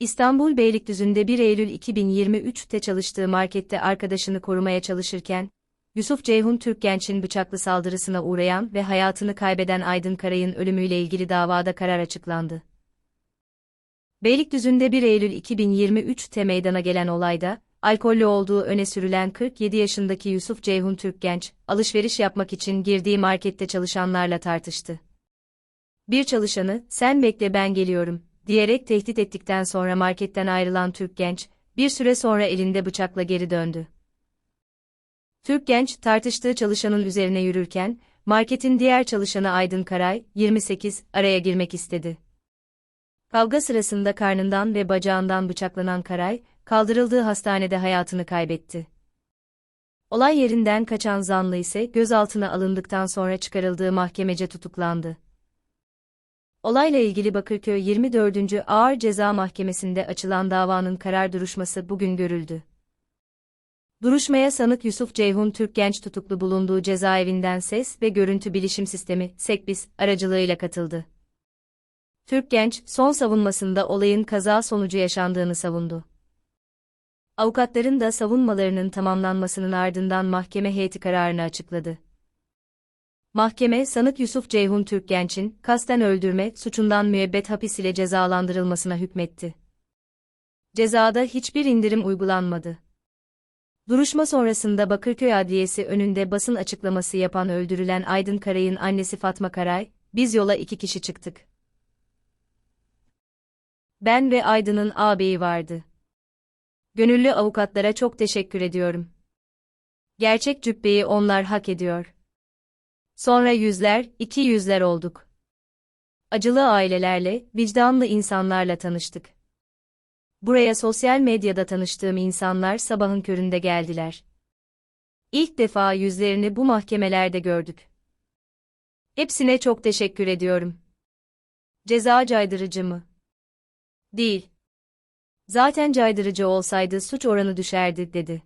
İstanbul Beylikdüzü'nde 1 Eylül 2023'te çalıştığı markette arkadaşını korumaya çalışırken, Yusuf Ceyhun Türkgenç'in bıçaklı saldırısına uğrayan ve hayatını kaybeden Aydın Karay'ın ölümüyle ilgili davada karar açıklandı. Beylikdüzü'nde 1 Eylül 2023'te meydana gelen olayda, alkollü olduğu öne sürülen 47 yaşındaki Yusuf Ceyhun Türkgenç, alışveriş yapmak için girdiği markette çalışanlarla tartıştı. Bir çalışanı, sen bekle ben geliyorum, diyerek tehdit ettikten sonra marketten ayrılan Türk genç, bir süre sonra elinde bıçakla geri döndü. Türk genç, tartıştığı çalışanın üzerine yürürken, marketin diğer çalışanı Aydın Karay, 28, araya girmek istedi. Kavga sırasında karnından ve bacağından bıçaklanan Karay, kaldırıldığı hastanede hayatını kaybetti. Olay yerinden kaçan zanlı ise gözaltına alındıktan sonra çıkarıldığı mahkemece tutuklandı. Olayla ilgili Bakırköy 24. Ağır Ceza Mahkemesi'nde açılan davanın karar duruşması bugün görüldü. Duruşmaya sanık Yusuf Ceyhun Türk genç tutuklu bulunduğu cezaevinden ses ve görüntü bilişim sistemi SEKBİS aracılığıyla katıldı. Türk genç son savunmasında olayın kaza sonucu yaşandığını savundu. Avukatların da savunmalarının tamamlanmasının ardından mahkeme heyeti kararını açıkladı. Mahkeme, sanık Yusuf Ceyhun Türkgenç'in kasten öldürme suçundan müebbet hapis ile cezalandırılmasına hükmetti. Cezada hiçbir indirim uygulanmadı. Duruşma sonrasında Bakırköy Adliyesi önünde basın açıklaması yapan öldürülen Aydın Karay'ın annesi Fatma Karay, biz yola iki kişi çıktık. Ben ve Aydın'ın ağabeyi vardı. Gönüllü avukatlara çok teşekkür ediyorum. Gerçek cübbeyi onlar hak ediyor. Sonra yüzler, iki yüzler olduk. Acılı ailelerle, vicdanlı insanlarla tanıştık. Buraya sosyal medyada tanıştığım insanlar sabahın köründe geldiler. İlk defa yüzlerini bu mahkemelerde gördük. Hepsine çok teşekkür ediyorum. Ceza caydırıcı mı? Değil. Zaten caydırıcı olsaydı suç oranı düşerdi, dedi.